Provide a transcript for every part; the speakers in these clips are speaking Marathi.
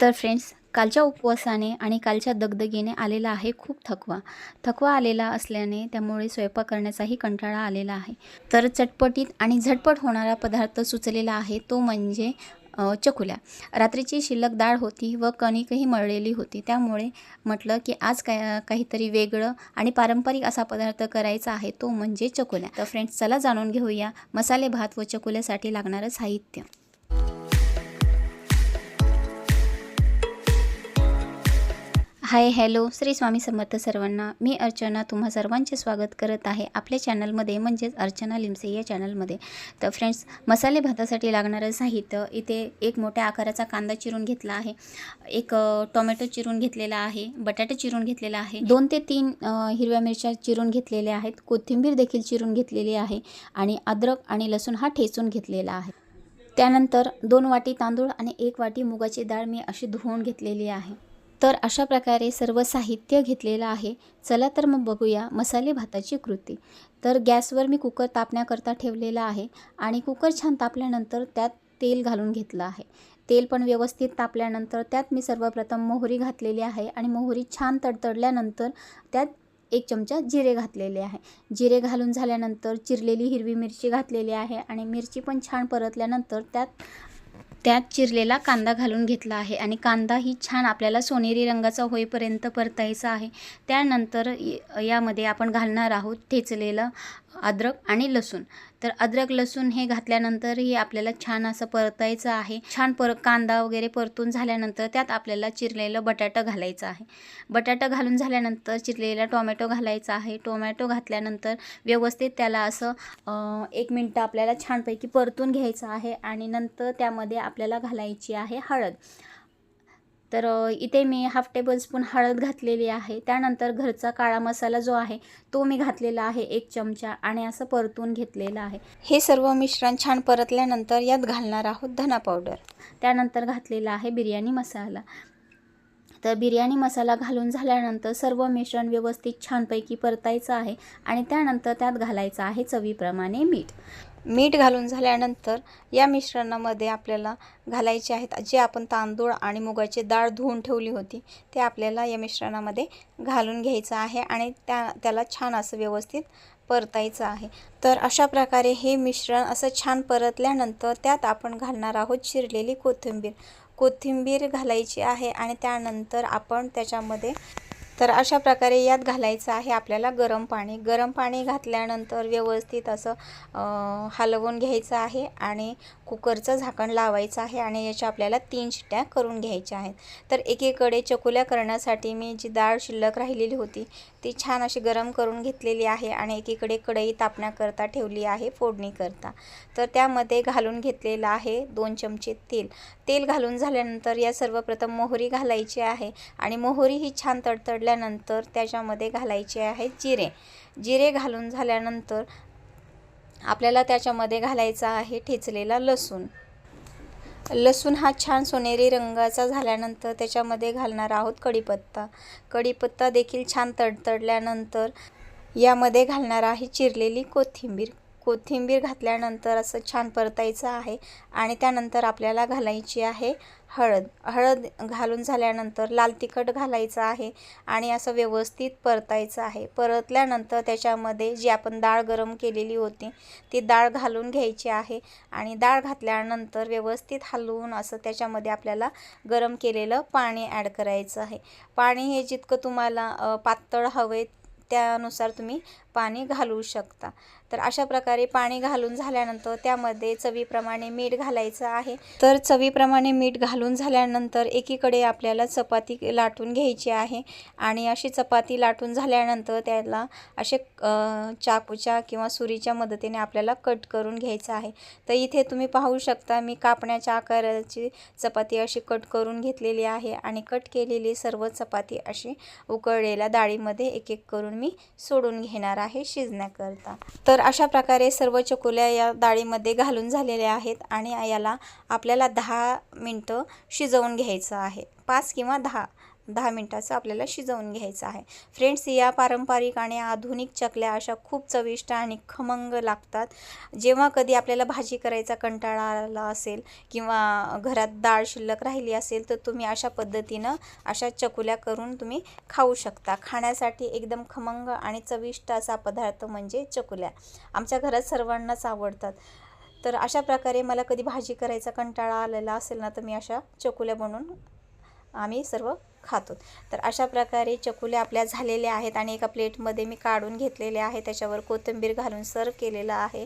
तर फ्रेंड्स कालच्या उपवासाने आणि कालच्या दगदगीने आलेला आहे खूप थकवा. थकवा आलेला असल्याने त्यामुळे स्वयंपाक करण्याचाही कंटाळा आलेला आहे. तर चटपटीत आणि झटपट होणारा पदार्थ सुचलेला आहे तो म्हणजे चकुल्या. रात्रीची शिल्लक डाळ होती व कणिकही मळलेली होती. त्यामुळे म्हटलं की आज काय काहीतरी वेगळं आणि पारंपरिक असा पदार्थ करायचा आहे तो म्हणजे चकुल्या. तर फ्रेंड्स चला जाणून घेऊया मसाले भात व चकुल्यासाठी लागणारं साहित्य. Hi hello. श्री स्वामी समर्थ सर्वांना मी अर्चना तुम्हा सर्वांचे स्वागत करत आहे आपल्या चॅनलमध्ये म्हणजेच अर्चना लिमसे या चॅनलमध्ये. तर फ्रेंड्स मसाले भातासाठी लागणारं साहित्य इथे एक मोठ्या आकाराचा कांदा चिरून घेतला आहे. एक टोमॅटो चिरून घेतलेला आहे बटाटे चिरून घेतलेला आहे दोन ते तीन हिरव्या मिरच्या चिरून घेतलेल्या आहेत कोथिंबीर देखील चिरून घेतलेली आहे आणि अद्रक आणि लसूण हा ठेचून घेतलेला आहे. त्यानंतर दोन वाटी तांदूळ आणि एक वाटी मुगाची डाळ मी अशी धुवून घेतलेली आहे. तर अशा प्रकारे सर्व साहित्य घेतलेलं आहे. चला तर मग बघूया मसाले भाताची कृती. तर गॅसवर मी कुकर तापण्याकरता ठेवलेला आहे आणि कुकर छान तापल्यानंतर त्यात तेल घालून घेतलं आहे. तेल पण व्यवस्थित तापल्यानंतर त्यात मी सर्वप्रथम मोहरी घातलेली आहे आणि मोहरी छान तडतडल्यानंतर त्यात एक चमचा जिरे घातलेले आहे. जिरे घालून झाल्यानंतर चिरलेली हिरवी मिरची घातलेली आहे आणि मिरची पण छान परतल्यानंतर त्यात त्यात चिरलेला कांदा घालून घेतला आहे आणि कांदा ही छान आपल्याला सोनेरी रंगाचा होईपर्यंत परतायचा आहे. त्यानंतर य- यामध्ये आपण घालणार आहोत ठेचलेलं अद्रक आणि लसूण. तर अद्रक लसूण हे घातल्यानंतरही आपल्याला छान असं परतायचं आहे. छान पर कांदा वगैरे परतून झाल्यानंतर त्यात आपल्याला चिरलेलं बटाटा घालायचं आहे. बटाटा घालून झाल्यानंतर चिरलेला टोमॅटो घालायचा आहे. टोमॅटो घातल्यानंतर व्यवस्थित त्याला असं एक मिनटं आपल्याला छानपैकी परतून घ्यायचं आहे आणि नंतर त्यामध्ये आपल्याला घालायची आहे हळद. तर इथे मी हाफ टेबल स्पून हळद घातलेली आहे. त्यानंतर घरचा काळा मसाला जो आहे तो मी घातलेला आहे एक चमचा आणि असं परतून घेतलेलं आहे. हे सर्व मिश्रण छान परतल्यानंतर यात घालणार आहोत धना पावडर त्यानंतर घातलेला आहे बिर्याणी मसाला. तर बिर्याणी मसाला घालून झाल्यानंतर सर्व मिश्रण व्यवस्थित छानपैकी परतायचं आहे आणि त्यानंतर त्यात घालायचं आहे चवीप्रमाणे मीठ. मीठ घालून झाल्यानंतर या मिश्रणामध्ये आपल्याला घालायचे आहेत जे आपण तांदूळ आणि मुगाची डाळ धुवून ठेवली होती ते आपल्याला या मिश्रणामध्ये घालून घ्यायचं आहे आणि त्या त्याला छान असं व्यवस्थित परतायचं आहे. तर अशा प्रकारे हे मिश्रण असं छान परतल्यानंतर त्यात आपण घालणार आहोत चिरलेली कोथिंबीर. कोथिंबीर घालायची आहे आणि त्यानंतर आपण त्याच्यामध्ये तर अशा प्रकारे यात घालायचं आहे आपल्याला गरम पाणी. गरम पाणी घातल्यानंतर व्यवस्थित असं हलवून घ्यायचं आहे आणि कुकरचं झाकण लावायचं आहे आणि याच्या आपल्याला तीन शिट्ट्या करून घ्यायच्या आहेत. तर एकीकडे चकुल्या करण्यासाठी मी जी डाळ शिल्लक राहिलेली होती ती छान अशी गरम करून घेतलेली आहे आणि एकीकडे कढई तापण्याकरता ठेवली आहे फोडणीकरता. तर त्यामध्ये घालून घेतलेलं आहे दोन चमचे तेल. तेल घालून झाल्यानंतर या सर्वप्रथम मोहरी घालायची आहे आणि मोहरी ही छान तडतडल्यानंतर त्याच्यामध्ये घालायची आहे जिरे. जिरे घालून झाल्यानंतर आपल्याला त्याच्यामध्ये घालायचा आहे ठेचलेला लसूण. लसूण हा छान सोनेरी रंगाचा झाल्यानंतर त्याच्यामध्ये घालणार आहोत कढीपत्ता. कढीपत्ता देखील छान तडतडल्यानंतर यामध्ये घालणार आहे चिरलेली कोथिंबीर. कोथिंबीर घातल्यानंतर असं छान परतायचं आहे आणि त्यानंतर आपल्याला घालायची आहे हळद. हळद घालून झाल्यानंतर लाल तिखट घालायचं आहे आणि असं व्यवस्थित परतायचं आहे. परतल्यानंतर त्याच्यामध्ये जी आपण डाळ गरम केलेली होती ती डाळ घालून घ्यायची आहे आणि डाळ घातल्यानंतर व्यवस्थित हलवून असं त्याच्यामध्ये आपल्याला गरम केलेलं पाणी ॲड करायचं आहे. पाणी हे जितकं तुम्हाला पातळ हवे त्यानुसार तुम्ही पाणी घालू शकता. तर अशा प्रकारे पाणी घालून झाल्यानंतर त्यामध्ये चवीप्रमाणे मीठ घालायचं आहे. तर चवीप्रमाणे मीठ घालून झाल्यानंतर एकीकडे आपल्याला चपाती लाटून घ्यायची आहे आणि अशी चपाती लाटून झाल्यानंतर त्याला असे चाकूच्या किंवा सुरीच्या मदतीने आपल्याला कट करून घ्यायचं आहे. तर इथे तुम्ही पाहू शकता मी कापण्याच्या आकाराची चपाती अशी कट करून घेतलेली आहे आणि कट केलेली सर्व चपाती अशी उकळलेल्या डाळीमध्ये एक एक करून मी सोडून घेणार आहे शिजण्याकरता. तर अशा प्रकारे सर्व चकोल्या या डाळीमध्ये घालून झालेल्या आहेत आणि याला आपल्याला दहा मिनटं शिजवून घ्यायचं आहे. पाच किंवा दहा. दहा मिनटाचं आपल्याला शिजवून घ्यायचं आहे. फ्रेंड्स या पारंपरिक आणि आधुनिक चकल्या अशा खूप चविष्ट आणि खमंग लागतात. जेव्हा कधी आपल्याला भाजी करायचा कंटाळा आला असेल किंवा घरात डाळ शिल्लक राहिली असेल तर तुम्ही अशा पद्धतीनं अशा चकुल्या करून तुम्ही खाऊ शकता. खाण्यासाठी एकदम खमंग आणि चविष्ट असा पदार्थ म्हणजे चकुल्या. आमच्या घरात सर्वांनाच आवडतात. तर अशा प्रकारे मला कधी भाजी करायचा कंटाळा आलेला असेल ना तर मी अशा चकुल्या बनवून आम्ही सर्व खातो. तर अशा प्रकारे चकुल्या आपल्या झालेल्या आहेत आणि एका प्लेटमध्ये मी काढून घेतलेले आहे त्याच्यावर कोथिंबीर घालून सर्व केलेलं आहे.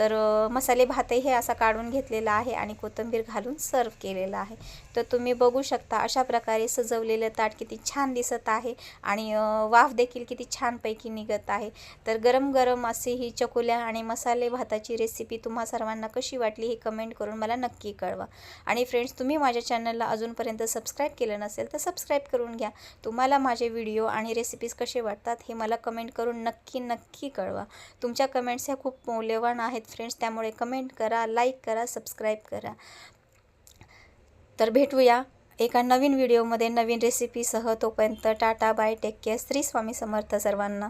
तर मसाले भातही हे असा काढून घेतलेला आहे आणि कोथिंबीर घालून सर्व केलेला आहे. तर तुम्ही बघू शकता अशा प्रकारे सजवलेलं ताट किती छान दिसत आहे आणि वाफ देखील किती छानपैकी निघत आहे. तर गरम गरम अशी ही चकुल्या आणि मसाले भाताची रेसिपी तुम्हा सर्वांना कशी वाटली ही कमेंट करून मला नक्की कळवा. आणि फ्रेंड्स तुम्ही माझ्या चॅनलला अजूनपर्यंत सबस्क्राईब केलं नसेल तर सबस्क्राईब करून घ्या. तुम्हाला माझे व्हिडिओ आणि रेसिपीज कसे वाटतात हे मला कमेंट करून नक्की नक्की कळवा. तुमच्या कमेंट्स ह्या खूप मौल्यवान आहेत. फ्रेंड्स त्यामुळे कमेंट करा लाईक करा सबस्क्राईब करा. तर भेटूया एका नवीन व्हिडिओमध्ये नवीन रेसिपीसह. तोपर्यंत tata bye take care. Shri Swami Samarth सर्वांना.